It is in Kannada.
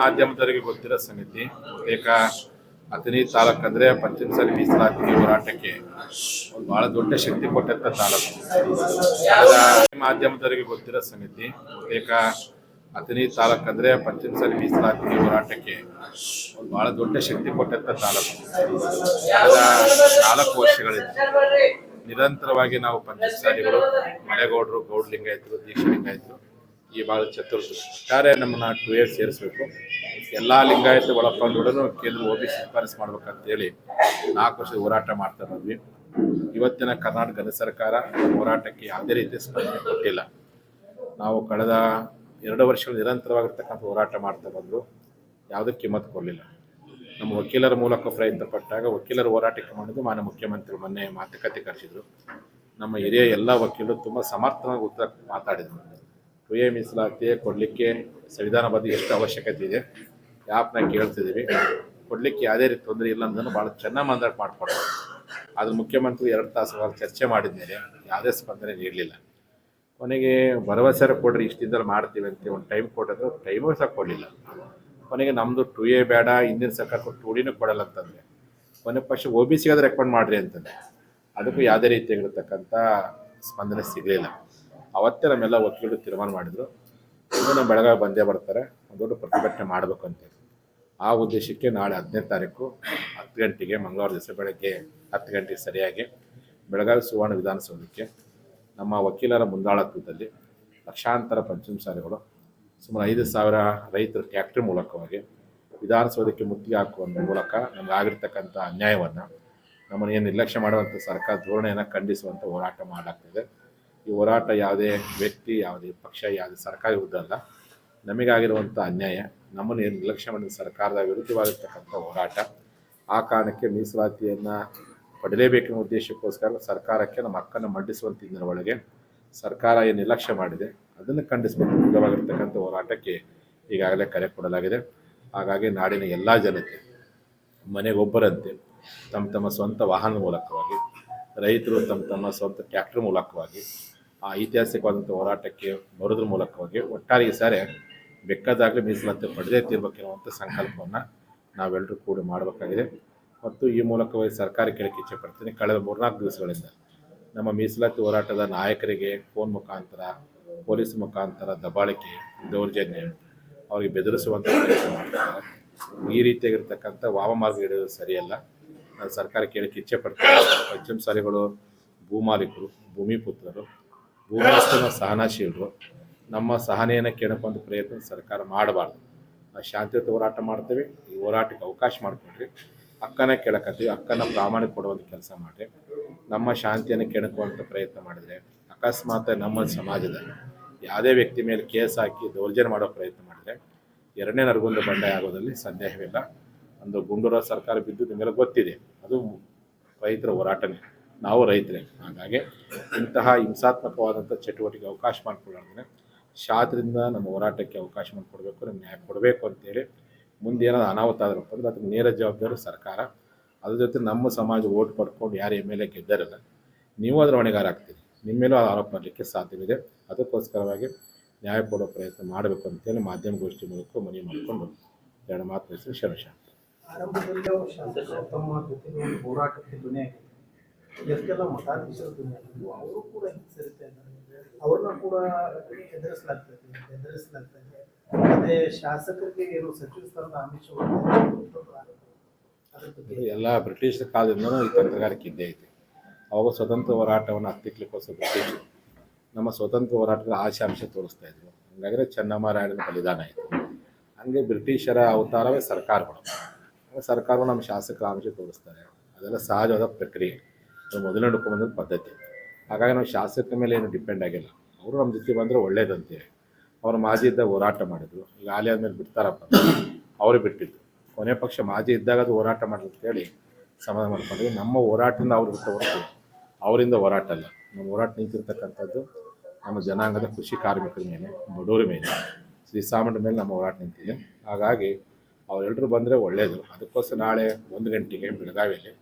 ಮಾಧ್ಯಮದವರಿಗೆ ಗೊತ್ತಿರೋ ಸಂಗತಿ. ಬಹುತೇಕ ಅಥಣಿ ತಾಲೂಕು ಅಂದ್ರೆ ಸರಿ ಮೀಸಲಾತಿ ಹೋರಾಟಕ್ಕೆ ಒಂದು ಬಹಳ ದೊಡ್ಡ ಶಕ್ತಿ ಕೊಟ್ಟಂತ ತಾಲೂಕು. ಮಾಧ್ಯಮದವರಿಗೆ ಗೊತ್ತಿರೋ ಸಂಗತಿ, ಬಹುತೇಕ ಅಥಣಿ ತಾಲೂಕು ಅಂದ್ರೆ ಸರಿ ಮೀಸಲಾತಿ ಹೋರಾಟಕ್ಕೆ ಒಂದು ಬಹಳ ದೊಡ್ಡ ಶಕ್ತಿ ಕೊಟ್ಟಂತ ತಾಲೂಕು. ಕಳೆದ ನಾಲ್ಕು ವರ್ಷಗಳಿಂದ. ನಿರಂತರವಾಗಿ ನಾವು ಪಂಚಮಸಾಲಿಗಳು, ಮಳೆಗೌಡರು ಗೌಡ್ ಲಿಂಗಾಯತರು ದೀಕ್ಷಾ ಈ ಭಾಳ ಚತುರ್ಥ ಕಾರ್ಯ ನಮ್ಮನ್ನ ಟು ಇಯರ್ಸ್ ಸೇರಿಸಬೇಕು, ಎಲ್ಲ ಲಿಂಗಾಯತ ಒಳಪಂಗಡನು ಕೇಂದ್ರ ಒ ಬಿ ಶಿಫಾರಸು ಮಾಡ್ಬೇಕಂತೇಳಿ ನಾಲ್ಕು ವರ್ಷದ ಹೋರಾಟ ಮಾಡ್ತಾ ಬಂದ್ವಿ ಇವತ್ತಿನ ಕರ್ನಾಟಕ ಗಣ ಸರ್ಕಾರ ಹೋರಾಟಕ್ಕೆ ಯಾವುದೇ ರೀತಿಯ ಸ್ಪಂದನೆ ಕೊಟ್ಟಿಲ್ಲ. ನಾವು ಕಳೆದ ಎರಡು ವರ್ಷಗಳು ನಿರಂತರವಾಗಿರ್ತಕ್ಕಂಥ ಹೋರಾಟ ಮಾಡ್ತಾ ಬಂದರು ಯಾವುದಕ್ಕೆ ಕಿಮ್ಮತ್ತು ಕೊಡಲಿಲ್ಲ. ನಮ್ಮ ವಕೀಲರ ಮೂಲಕ ಪ್ರಯತ್ನ ಪಟ್ಟಾಗ ವಕೀಲರು ಹೋರಾಟಕ್ಕೆ ಮಾಡಿದ್ದು ಮಾನ್ಯ ಮುಖ್ಯಮಂತ್ರಿ ಮೊನ್ನೆ ಮಾತುಕತೆ ಕರೆಸಿದ್ರು. ನಮ್ಮ ಹಿರಿಯ ಎಲ್ಲ ವಕೀಲರು ತುಂಬ ಸಮರ್ಥವಾಗಿ ಉತ್ತರ ಮಾತಾಡಿದರು. ಎ ಮೀಸಲಾತಿ ಕೊಡಲಿಕ್ಕೆ ಸಂವಿಧಾನಬದ್ಧ ಎಷ್ಟು ಅವಶ್ಯಕತೆ ಇದೆ. ಯಾಪ್ನ ಕೇಳ್ತಿದ್ದೀವಿ. ಕೊಡಲಿಕ್ಕೆ ಯಾವುದೇ ರೀತಿ ತೊಂದರೆ ಇಲ್ಲ ಅನ್ನೋದನ್ನು ಭಾಳ ಚೆನ್ನಾಗಿ ಮಾತಾಡಿ ಮಾಡಿಕೊಡ್ತಾರೆ ಅದು ಮುಖ್ಯಮಂತ್ರಿ ಎರಡು ತಾಸು ಚರ್ಚೆ ಮಾಡಿದ ಮೇಲೆ ಯಾವುದೇ ಸ್ಪಂದನೆ ನೀಡಲಿಲ್ಲ. ಕೊನೆಗೆ ಭರವಸೆ ಕೊಡ್ರಿ ದಿನದಲ್ಲಿ ಮಾಡ್ತೀವಿ ಅಂತ. ಒಂದು ಟೈಮ್ ಕೊಟ್ಟಿದ್ರು ಟೈಮು ಸಹ ಕೊಡಲಿಲ್ಲ. ಕೊನೆಗೆ ನಮ್ಮದು ಟು ಎ ಬೇಡ, ಹಿಂದಿನ ಸರ್ಕಾರ ಟು ಡಿನೂ ಕೊಡಲ್ಲ ಅಂತಂದರೆ ಕೊನೆ ಪಕ್ಷ ಓ ಬಿ ಸಿಗಾದ್ರೆ ರೆಕಮೆಂಡ್ ಮಾಡಿರಿ ಅಂತಂದರೆ ಅದಕ್ಕೂ ಯಾವುದೇ ರೀತಿಯಾಗಿರ್ತಕ್ಕಂಥ ಸ್ಪಂದನೆ ಸಿಗಲಿಲ್ಲ. ಅವತ್ತೇ ನಮ್ಮೆಲ್ಲ ವಕೀಲರು ತೀರ್ಮಾನ ಮಾಡಿದ್ರು. ಇನ್ನು ನಮ್ಮ ಬೆಳಗಾವಿ ಬಂದೇ ಬರ್ತಾರೆ. ಒಂದು ದೊಡ್ಡ ಪ್ರತಿಭಟನೆ ಮಾಡಬೇಕು ಅಂತೇಳಿ ಆ ಉದ್ದೇಶಕ್ಕೆ ನಾಳೆ ಹದಿನೈದು ತಾರೀಕು ಹತ್ತು ಗಂಟೆಗೆ ಮಂಗಳವಾರ ದಿವಸ ಬೆಳಗ್ಗೆ ಹತ್ತು ಗಂಟೆಗೆ ಸರಿಯಾಗಿ ಬೆಳಗಾವಿ ಸುವರ್ಣ ವಿಧಾನಸೌಧಕ್ಕೆ ನಮ್ಮ ವಕೀಲರ ಮುಂದಾಳತ್ವದಲ್ಲಿ ಲಕ್ಷಾಂತರ ಪಂಚಮಸಾಲಿಗಳು ಸುಮಾರು ಐದು ಸಾವಿರ ರೈತರು ಟ್ಯಾಕ್ಟ್ರಿ ಮೂಲಕವಾಗಿ ವಿಧಾನಸೌಧಕ್ಕೆ ಮುತ್ತಿಗೆ ಹಾಕುವ ಮೂಲಕ ನಮ್ಗೆ ಆಗಿರ್ತಕ್ಕಂಥ ಅನ್ಯಾಯವನ್ನು, ನಮ್ಮನ್ನು ಏನು ನಿರ್ಲಕ್ಷ್ಯ ಮಾಡುವಂಥ ಸರ್ಕಾರ ಧೋರಣೆಯನ್ನು ಖಂಡಿಸುವಂಥ ಹೋರಾಟ ಮಾಡಲಾಗ್ತಿದೆ. ಈ ಹೋರಾಟ ಯಾವುದೇ ವ್ಯಕ್ತಿ, ಯಾವುದೇ ಪಕ್ಷ, ಯಾವುದೇ ಸರ್ಕಾರ ವಿರುದ್ಧ ಅಲ್ಲ. ನಮಗಾಗಿರುವಂಥ ಅನ್ಯಾಯ ನಮ್ಮನ್ನು ನಿರ್ಲಕ್ಷ್ಯ ಮಾಡಿದ ಸರ್ಕಾರದ ವಿರುದ್ಧವಾಗಿರ್ತಕ್ಕಂಥ ಹೋರಾಟ. ಆ ಕಾರಣಕ್ಕೆ ಮೀಸಲಾತಿಯನ್ನು ಪಡೆಯಲೇಬೇಕೆಂಬ ಉದ್ದೇಶಕ್ಕೋಸ್ಕರ ಸರ್ಕಾರಕ್ಕೆ ನಮ್ಮ ಹಕ್ಕನ್ನು ಮಂಡಿಸುವಂಥ ಒಳಗೆ ಸರ್ಕಾರ ಏನು ನಿರ್ಲಕ್ಷ್ಯ ಮಾಡಿದೆ, ಅದನ್ನು ಖಂಡಿಸಬೇಕು. ವಿರುದ್ಧವಾಗಿರ್ತಕ್ಕಂಥ ಹೋರಾಟಕ್ಕೆ ಈಗಾಗಲೇ ಕರೆ ಕೊಡಲಾಗಿದೆ. ಹಾಗಾಗಿ ನಾಡಿನ ಎಲ್ಲ ಜನತೆ ಮನೆಗೊಬ್ಬರಂತೆ ತಮ್ಮ ತಮ್ಮ ಸ್ವಂತ ವಾಹನ ಮೂಲಕವಾಗಿ, ರೈತರು ತಮ್ಮ ತಮ್ಮ ಸ್ವಂತ ಟ್ಯಾಕ್ಟರ್ ಮೂಲಕವಾಗಿ ಆ ಐತಿಹಾಸಿಕವಾದಂಥ ಹೋರಾಟಕ್ಕೆ ಬರೋದ್ರ ಮೂಲಕವಾಗಿ ಒಟ್ಟಾರೆ ಈ ಸಾರಿ ಬೆಕ್ಕದಾಗಲಿ ಮೀಸಲಾತಿ ಪಡೆದೇ ತೀರ್ಬೇಕೆನ್ನುವಂಥ ಸಂಕಲ್ಪವನ್ನು ನಾವೆಲ್ಲರೂ ಕೂಡ ಮಾಡಬೇಕಾಗಿದೆ. ಮತ್ತು ಈ ಮೂಲಕವಾಗಿ ಸರ್ಕಾರ ಕೇಳಕ್ಕೆ ಇಚ್ಛೆ ಪಡ್ತೀನಿ ಕಳೆದ ಮೂರ್ನಾಲ್ಕು ದಿವಸಗಳಿಂದ ನಮ್ಮ ಮೀಸಲಾತಿ ಹೋರಾಟದ ನಾಯಕರಿಗೆ ಫೋನ್ ಮುಖಾಂತರ, ಪೊಲೀಸ್ ಮುಖಾಂತರ ದಬಾಳಿಕೆ, ದೌರ್ಜನ್ಯ ಅವರಿಗೆ ಬೆದರಿಸುವಂಥ ಪ್ರಯತ್ನ ಮಾಡ್ತಾರೆ. ಈ ರೀತಿಯಾಗಿರ್ತಕ್ಕಂಥ ವಾಮಮಾರ್ಗ ಹಿಡಿಯೋದು ಸರಿಯಲ್ಲ. ಸರ್ಕಾರ ಕೇಳಕ್ಕೆ ಇಚ್ಛೆ ಪಡ್ತೀನಿ ಪಂಚಮಸಾಲಿಗಳು, ಭೂಮಾಲೀಕರು ಭೂಮಿ ಭೂಮಿಯಸ್ಥನ ಸಹನಶೀಲರು ನಮ್ಮ ಸಹನೆಯನ್ನು ಕೇಳಕ್ಕಂಥ ಪ್ರಯತ್ನ ಸರ್ಕಾರ ಮಾಡಬಾರ್ದು. ನಾವು ಶಾಂತಿಯುತ ಹೋರಾಟ ಮಾಡ್ತೇವೆ. ಈ ಹೋರಾಟಕ್ಕೆ ಅವಕಾಶ ಮಾಡಿಕೊಡ್ರಿ. ಅಕ್ಕನ ಕೇಳಕತ್ತೀವಿ. ಅಕ್ಕನ ಪ್ರಾಮಾಣಿಕ ಕೊಡುವಂಥ ಕೆಲಸ ಮಾಡಿರಿ. ನಮ್ಮ ಶಾಂತಿಯನ್ನು ಕೆಣಕುವಂಥ ಪ್ರಯತ್ನ ಮಾಡಿದರೆ ಅಕಸ್ಮಾತ್ ನಮ್ಮ ಸಮಾಜದ ಯಾವುದೇ ವ್ಯಕ್ತಿ ಮೇಲೆ ಕೇಸ್ ಹಾಕಿ ದೌರ್ಜನ್ಯ ಮಾಡೋ ಪ್ರಯತ್ನ ಮಾಡಿದರೆ ಎರಡನೇ ನರಗುಂದ ಬಂಡಾಯ ಆಗೋದ್ರಲ್ಲಿ ಸಂದೇಹವಿಲ್ಲ. ಒಂದು ಗುಂಡೂರ ಸರ್ಕಾರ ಬಿದ್ದು ನಿಮಗೆ ಗೊತ್ತಿದೆ. ಅದು ರೈತರ ಹೋರಾಟನೇ. ನಾವು ರೈತರೇ, ಹಾಗಾಗಿ ಇಂತಹ ಹಿಂಸಾತ್ಮಕವಾದಂಥ ಚಟುವಟಿಕೆ ಅವಕಾಶ ಮಾಡಿಕೊಡೋದ್ರೆ ಶಾದ್ರಿಂದ ನಮ್ಮ ಹೋರಾಟಕ್ಕೆ ಅವಕಾಶ ಮಾಡಿಕೊಡ್ಬೇಕು ನಮ್ಮ ನ್ಯಾಯ ಕೊಡಬೇಕು ಅಂತೇಳಿ ಮುಂದೆ ಏನಾದ್ರು ಅನಾಹುತ ಆದ್ರಪ್ಪ ಅಂದ್ರೆ ಅದಕ್ಕೆ ನೇರ ಜವಾಬ್ದಾರಿ ಸರ್ಕಾರ. ಅದ್ರ ಜೊತೆ ನಮ್ಮ ಸಮಾಜ ಓಟ್ ಪಡ್ಕೊಂಡು ಯಾರು ಎಂ ಎಲ್ ಎ ಗೆದ್ದಾರಲ್ಲ, ನೀವು ಅದರ ಹೊಣೆಗಾರ ಆಗ್ತೀರಿ. ನಿಮ್ಮ ಮೇಲೂ ಆರೋಪ ಮಾಡಲಿಕ್ಕೆ ಸಾಧ್ಯವಿದೆ. ಅದಕ್ಕೋಸ್ಕರವಾಗಿ ನ್ಯಾಯ ಕೊಡೋ ಪ್ರಯತ್ನ ಮಾಡಬೇಕು ಅಂತೇಳಿ ಮಾಧ್ಯಮಗೋಷ್ಠಿ ಮೂಲಕ ಮನವಿ ಮಾಡಿಕೊಂಡು ಎರಡು ಮಾತು ಶರಶ ಆರಂಭದಲ್ಲಿ ತಮ್ಮ ಜೊತೆ ಹೋರಾಟಕ್ಕೆ ಎಷ್ಟೆಲ್ಲ ಧ್ವನಿಯಾಗಿದ್ರು ಅವರು ಕೂಡ ಹಿಂದೆ ಸರಿತಾ ಇದ್ದಾರೆ ಅವ್ರನ್ನ ಕೂಡ ಎದುರಿಸಲಾಗ್ತದೆ ಎದುರಿಸಲಾಗ್ತದೆ ಮತ್ತೆ ಶಾಸಕರಿಗೆ ಏನು ಸಚಿವ ಸ್ಥಾನದ ಆಮಿಷ ಎಲ್ಲ ಬ್ರಿಟಿಷ್ ಕಾಲದಿಂದನೂ ಈ ತಂತ್ರಗಾರಿಕೆ ಇದ್ದೇ ಐತೆ ಅವಾಗ ಸ್ವತಂತ್ರ ಹೋರಾಟವನ್ನು ಹತ್ತಿಕ್ಲಿಕ್ಕೋಸ್ಕರ ಬ್ರಿಟಿಷ್ ನಮ್ಮ ಸ್ವತಂತ್ರ ಹೋರಾಟದ ಆಶೆ ಅಂಶ ತೋರಿಸ್ತಾ ಇದ್ರು. ಹಂಗಾದ್ರೆ ಚೆನ್ನಮ್ಮರಾಯಣ ಬಲಿದಾನ ಆಯಿತು. ಹಂಗೆ ಬ್ರಿಟಿಷರ ಅವತಾರವೇ ಸರ್ಕಾರಗಳು. ಸರ್ಕಾರಗಳು ನಮ್ಮ ಶಾಸಕರ ಅಂಶ ತೋರಿಸ್ತಾರೆ. ಅದೆಲ್ಲ ಸಹಜವಾದ ಪ್ರಕ್ರಿಯೆ. ಮೊದಲನೇ ನಡ್ಕೊಂಬಂದ ಪದ್ಧತಿ. ಹಾಗಾಗಿ ನಾವು ಶಾಸಕರ ಮೇಲೆ ಏನು ಡಿಪೆಂಡ್ ಆಗಿಲ್ಲ. ಅವರು ನಮ್ಮ ಜೊತೆ ಬಂದರೆ ಒಳ್ಳೇದಂತೇಳಿ ಅವರು ಮಾಜಿ ಇದ್ದಾಗ ಹೋರಾಟ ಮಾಡಿದ್ರು. ಈಗ ಆಲಿ ಆದಮೇಲೆ ಬಿಡ್ತಾರಪ್ಪ ಅವರು ಬಿಟ್ಟಿದ್ದು ಕೊನೆ ಪಕ್ಷ ಮಾಜಿ ಇದ್ದಾಗ ಅದು ಹೋರಾಟ ಅಂತೇಳಿ ಸಮಾಧಾನ ಮಾಡ್ಕೊಂಡ್ವಿ ನಮ್ಮ ಹೋರಾಟದಿಂದ ಅವ್ರು ಬಿಟ್ಟು ಅವರಿಂದ ಹೋರಾಟ ಅಲ್ಲ. ನಮ್ಮ ಹೋರಾಟ ನಿಂತಿರ್ತಕ್ಕಂಥದ್ದು ನಮ್ಮ ಜನಾಂಗದ ಕೃಷಿ ಕಾರ್ಮಿಕರ ಮೇಲೆ, ಬಡವರ ಮೇಲೆ. ಶ್ರೀಸಾಮಂಡ ಮೇಲೆ ನಮ್ಮ ಹೋರಾಟ ನಿಂತಿದೆ. ಹಾಗಾಗಿ ಅವರೆಲ್ಲರೂ ಬಂದರೆ ಒಳ್ಳೆಯದು ಅದಕ್ಕೋಸ್ಕರ ನಾಳೆ ಒಂದು ಗಂಟೆಗೆ ಬೆಳಗಾವಿಯಲ್ಲಿ